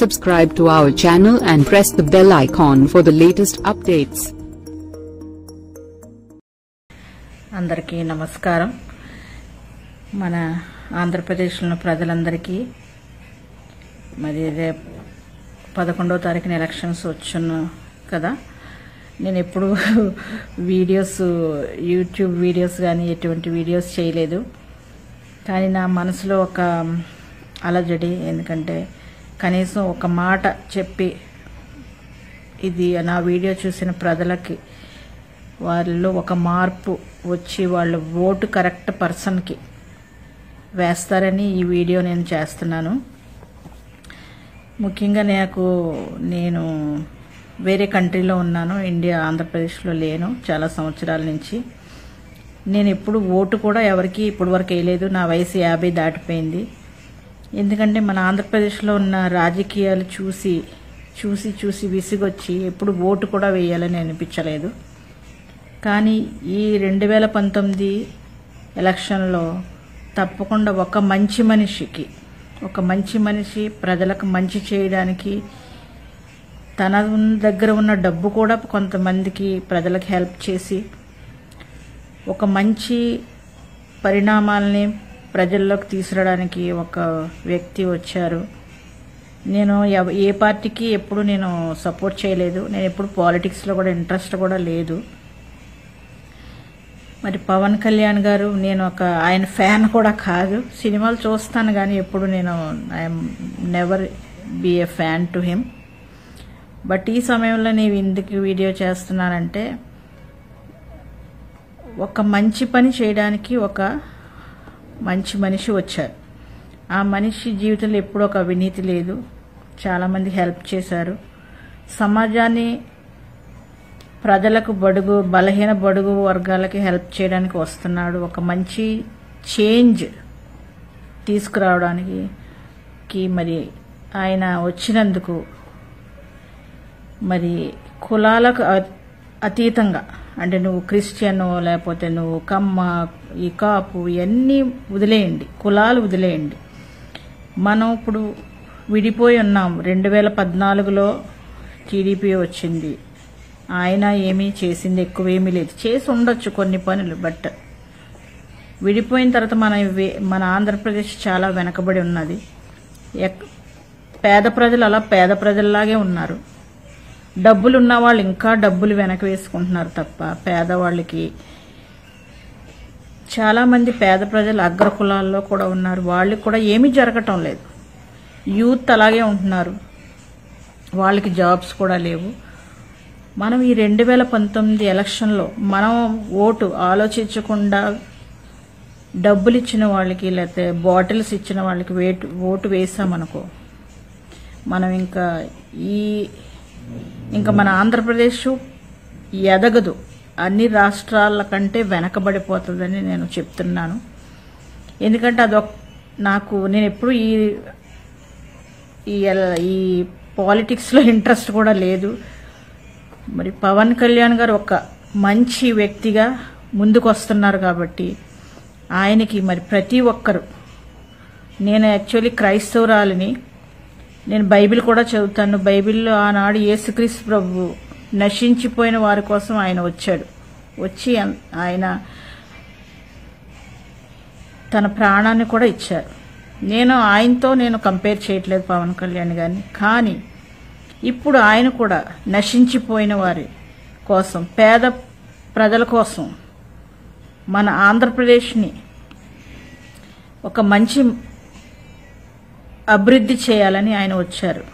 subscribe to our channel and press the bell icon for the latest updates. అందరికీ నమస్కారం. మన ఆంధ్రప్రదేశ్లో ప్రజలందరికీ మరి రేపు పదకొండవ తారీఖున ఎలక్షన్స్ వచ్చును కదా. నేను ఎప్పుడు వీడియోస్ యూట్యూబ్ వీడియోస్ కానీ ఎటువంటి వీడియోస్ చేయలేదు. కానీ నా మనసులో ఒక అలజడి ఎందుకంటే కనీసం ఒక మాట చెప్పి ఇది నా వీడియో చూసిన ప్రజలకి వాళ్ళలో ఒక మార్పు వచ్చి వాళ్ళు ఓటు కరెక్ట్ పర్సన్కి వేస్తారని ఈ వీడియో నేను చేస్తున్నాను. ముఖ్యంగా నాకు నేను వేరే కంట్రీలో ఉన్నాను ఇండియా ఆంధ్రప్రదేశ్లో లేను చాలా సంవత్సరాల నుంచి. నేను ఎప్పుడు ఓటు కూడా ఎవరికి ఇప్పటి వరకు వేయలేదు. నా వయసు యాభై దాటిపోయింది. ఎందుకంటే మన ఆంధ్రప్రదేశ్లో ఉన్న రాజకీయాలు చూసి చూసి చూసి విసిగొచ్చి ఎప్పుడు ఓటు కూడా వేయాలని అనిపించలేదు. కానీ ఈ రెండు వేల పంతొమ్మిది ఎలక్షన్లో తప్పకుండా ఒక మంచి మనిషికి ఒక మంచి మనిషి ప్రజలకు మంచి చేయడానికి తన దగ్గర ఉన్న డబ్బు కూడా కొంతమందికి ప్రజలకు హెల్ప్ చేసి ఒక మంచి పరిణామాల్ని ప్రజల్లోకి తీసుకురావడానికి ఒక వ్యక్తి వచ్చారు. నేను ఎవ- ఏ పార్టీకి ఎప్పుడు నేను సపోర్ట్ చేయలేదు. నేను ఎప్పుడు పాలిటిక్స్లో కూడా ఇంట్రెస్ట్ కూడా లేదు. మరి పవన్ కళ్యాణ్ గారు నేను ఒక ఆయన ఫ్యాన్ కూడా కాదు. సినిమాలు చూస్తాను కానీ ఎప్పుడు నేను I'm never be a fan to him. But ఈ సమయంలో నేను ఎందుకు వీడియో చేస్తున్నానంటే ఒక మంచి పని చేయడానికి ఒక మంచి మనిషి వచ్చారు. ఆ మనిషి జీవితంలో ఎప్పుడూ ఒక అవినీతి లేదు. చాలామంది హెల్ప్ చేశారు. సమాజాన్ని ప్రజలకు బడుగు బలహీన బడుగు వర్గాలకి హెల్ప్ చేయడానికి వస్తున్నాడు. ఒక మంచి చేంజ్ తీసుకురావడానికి కి మరి ఆయన వచ్చినందుకు మరి కులాలకు అతీతంగా. అంటే నువ్వు క్రిస్టియన్ లేకపోతే నువ్వు కమ్మ ఈ కాపు ఇవన్నీ వదిలేయండి. కులాలు వదిలేయండి. మనం ఇప్పుడు విడిపోయి ఉన్నాం. రెండు వేల పద్నాలుగులో టీడీపీ వచ్చింది. ఆయన ఏమీ చేసింది ఎక్కువేమీ లేదు. చేసి ఉండొచ్చు కొన్ని పనులు బట్ విడిపోయిన తర్వాత మన మన ఆంధ్రప్రదేశ్ చాలా వెనకబడి ఉన్నది. ఎక్- పేద ప్రజలు అలా పేద ప్రజల్లాగే ఉన్నారు. డబ్బులు ఉన్న వాళ్ళు ఇంకా డబ్బులు వెనక వేసుకుంటున్నారు తప్ప పేదవాళ్ళకి. చాలామంది పేద ప్రజలు అగ్ర కులాల్లో కూడా ఉన్నారు. వాళ్ళకి కూడా ఏమీ జరగటం లేదు. యూత్ అలాగే ఉంటున్నారు. వాళ్ళకి జాబ్స్ కూడా లేవు. మనం ఈ రెండు వేల పంతొమ్మిది ఎలక్షన్లో మనం ఓటు ఆలోచించకుండా డబ్బులు ఇచ్చిన వాళ్ళకి లేకపోతే బాటిల్స్ ఇచ్చిన వాళ్ళకి వేటు ఓటు వేసామనుకో మనం ఇంకా ఈ ఇంకా మన ఆంధ్రప్రదేశ్ ఎదగదు. అన్ని రాష్ట్రాల కంటే వెనకబడిపోతుందని నేను చెప్తున్నాను. ఎందుకంటే అదొక నాకు నేను ఎప్పుడు ఈ ఈ ఈ పాలిటిక్స్లో ఇంట్రెస్ట్ కూడా లేదు. మరి పవన్ కళ్యాణ్ గారు ఒక మంచి వ్యక్తిగా ముందుకు వస్తున్నారు కాబట్టి ఆయనకి మరి ప్రతి ఒక్కరు నేను యాక్చువల్లీ క్రైస్తవురాలిని నేను బైబిల్ కూడా చదువుతాను. బైబిల్లో ఆనాడు యేసుక్రీస్తు ప్రభు నశించిపోయిన వారి కోసం ఆయన వచ్చాడు. వచ్చి ఆయన తన ప్రాణాన్ని కూడా ఇచ్చారు. నేను ఆయనతో నేను కంపేర్ చేయట్లేదు పవన్ కళ్యాణ్ గారిని. కానీ ఇప్పుడు ఆయన కూడా నశించిపోయిన వారి కోసం పేద ప్రజల కోసం మన ఆంధ్రప్రదేశ్ని ఒక మంచి అభివృద్ధి చేయాలని ఆయన వచ్చారు.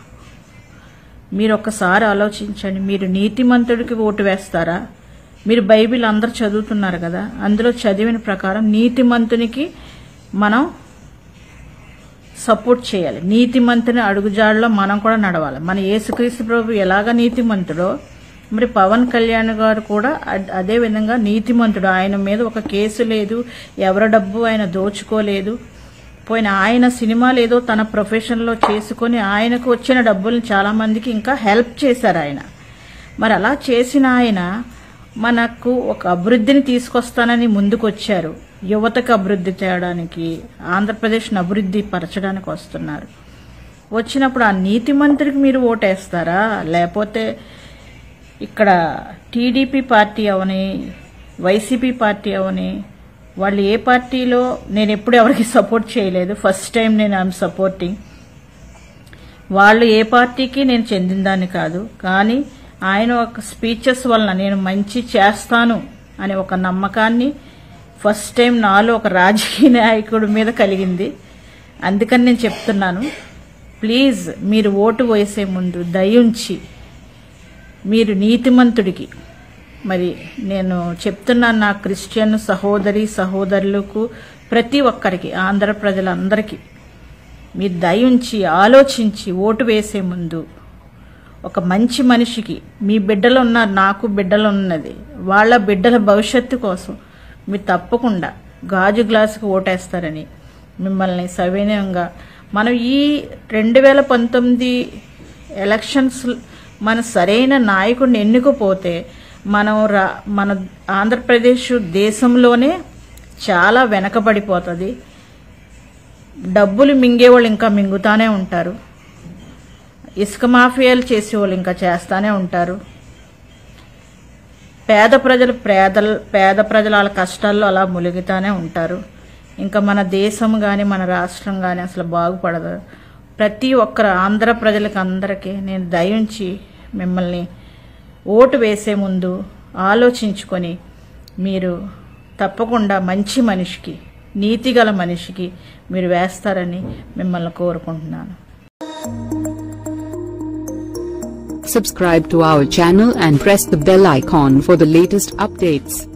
మీరు ఒక్కసారి ఆలోచించండి మీరు నీతిమంతుడికి ఓటు వేస్తారా? మీరు బైబిల్ అందరు చదువుతున్నారు కదా అందులో చదివిన ప్రకారం నీతిమంతునికి మనం సపోర్ట్ చేయాలి. నీతిమంతుని అడుగుజాడలో మనం కూడా నడవాలి. మన యేసుక్రీస్తు ప్రభు ఎలాగ నీతిమంతుడో మరి పవన్ కళ్యాణ్ గారు కూడా అదే విధంగా నీతిమంతుడు. ఆయన మీద ఒక కేసు లేదు ఎవరి డబ్బు ఆయన దోచుకోలేదు. పోయిన ఆయన సినిమాలు ఏదో తన ప్రొఫెషన్లో చేసుకొని ఆయనకు వచ్చిన డబ్బుల్ని చాలామందికి ఇంకా హెల్ప్ చేశారు ఆయన. మరి అలా చేసిన ఆయన మనకు ఒక అభివృద్ధిని తీసుకొస్తానని ముందుకొచ్చారు. యువతకు అభివృద్ధి చేయడానికి ఆంధ్రప్రదేశ్ను అభివృద్ధి పరచడానికి వస్తున్నారు. వచ్చినప్పుడు ఆ నీతి మంత్రికి మీరు ఓటేస్తారా? లేకపోతే ఇక్కడ టీడీపీ పార్టీ అవని వైసీపీ పార్టీ అవని వాళ్ళు ఏ పార్టీలో నేను ఎప్పుడు ఎవరికి సపోర్ట్ చేయలేదు. ఫస్ట్ టైం నేను ఐఎమ్ సపోర్టింగ్ వాళ్ళు ఏ పార్టీకి నేను చెందిందాన్ని కాదు. కానీ ఆయన ఒక స్పీచెస్ వలన నేను మంచి చేస్తాను అనే ఒక నమ్మకాన్ని ఫస్ట్ టైం నాలో ఒక రాజకీయ నాయకుడి మీద కలిగింది. అందుకని నేను చెప్తున్నాను. ప్లీజ్ మీరు ఓటు వేసే ముందు దయుంచి మీరు నీతిమంతుడికి మరి నేను చెప్తున్నాను నా క్రిస్టియన్ సహోదరి సహోదరులకు ప్రతి ఒక్కరికి ఆంధ్ర ప్రజలందరికీ. మీరు దయుంచి ఆలోచించి ఓటు వేసే ముందు ఒక మంచి మనిషికి మీ బిడ్డలు ఉన్నారు నాకు బిడ్డలు ఉన్నది వాళ్ళ బిడ్డల భవిష్యత్తు కోసం మీరు తప్పకుండా గాజు గ్లాసుకు ఓటేస్తారని మిమ్మల్ని సవినయంగా మనం ఈ రెండు వేల పంతొమ్మిది ఎలక్షన్స్ మన సరైన నాయకుడిని ఎన్నుకుపోతే మనం రా మన ఆంధ్రప్రదేశ్ దేశంలోనే చాలా వెనకబడిపోతుంది. డబ్బులు మింగేవాళ్ళు ఇంకా మింగుతానే ఉంటారు. ఇసుక మాఫియాలు చేసేవాళ్ళు ఇంకా చేస్తానే ఉంటారు. పేద ప్రజలు పేదల పేద ప్రజల వాళ్ళ కష్టాల్లో అలా ములుగుతానే ఉంటారు. ఇంకా మన దేశం కానీ మన రాష్ట్రం కానీ అసలు బాగుపడదు. ప్రతి ఒక్కరు ఆంధ్ర ప్రజలకు అందరికీ నేను దయించి మిమ్మల్ని ఓటు వేసే ముందు ఆలోచించుకొని మీరు తప్పకుండా మంచి మనిషికి నీతి గల మనిషికి మీరు వేస్తారని మిమ్మల్ని కోరుకుంటున్నాను. Subscribe to our channel and press the bell icon for the latest updates